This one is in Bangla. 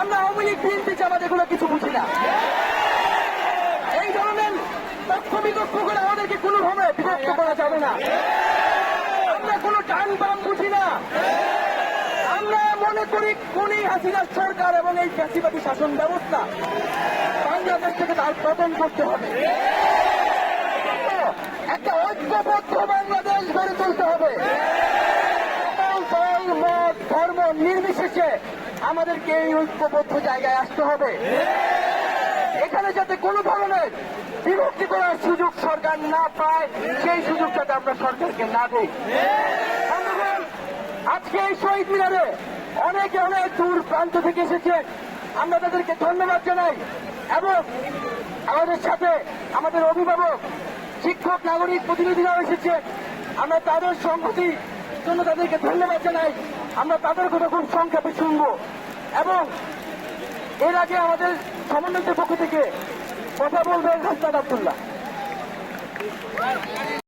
আমরা আওয়ামী লীগ, বিএনপি, জামাত, এগুলো কিছু বুঝি না। এই ধরনের পক্ষ বিপক্ষ করে আমাদেরকে কোনোভাবে বিভক্ত করা যাবে না। আমরা কোনো টান বাম বুঝি না। আমরা মনে করি কোনই হাসিনার সরকার এবং এই ফ্যাসিবাদী শাসন ব্যবস্থা বাংলাদেশ থেকে তার পতন করতে হবে। একটা ঐক্যবদ্ধ বাংলাদেশ ধর্ম নির্বিশেষে আমাদেরকে এই ঐক্যবদ্ধ জায়গায় আসতে হবে। এখানে যাতে কোনো ধরনের বিভক্তি করার সুযোগ সরকার না পায়, সেই সুযোগ যাতে আমরা সরকারকে না দিই। আজকে এই শহীদ মিনারে অনেকে অনেক দূর প্রান্ত থেকে এসেছেন। আমরা তাদেরকে ধন্যবাদ জানাই এবং আমাদের সাথে আমাদের অভিভাবক, শিক্ষক, নাগরিক প্রতিনিধিরাও এসেছেন। আমরা তাদের সংহতির জন্য তাদেরকে ধন্যবাদ জানাই। আমরা তাদের কথা খুব সংক্ষেপে শুনব। এবং এর আগে আমাদের সমন্বয়কের পক্ষ থেকে কথা বলবেন হাসনাদ আবদুল্লাহ।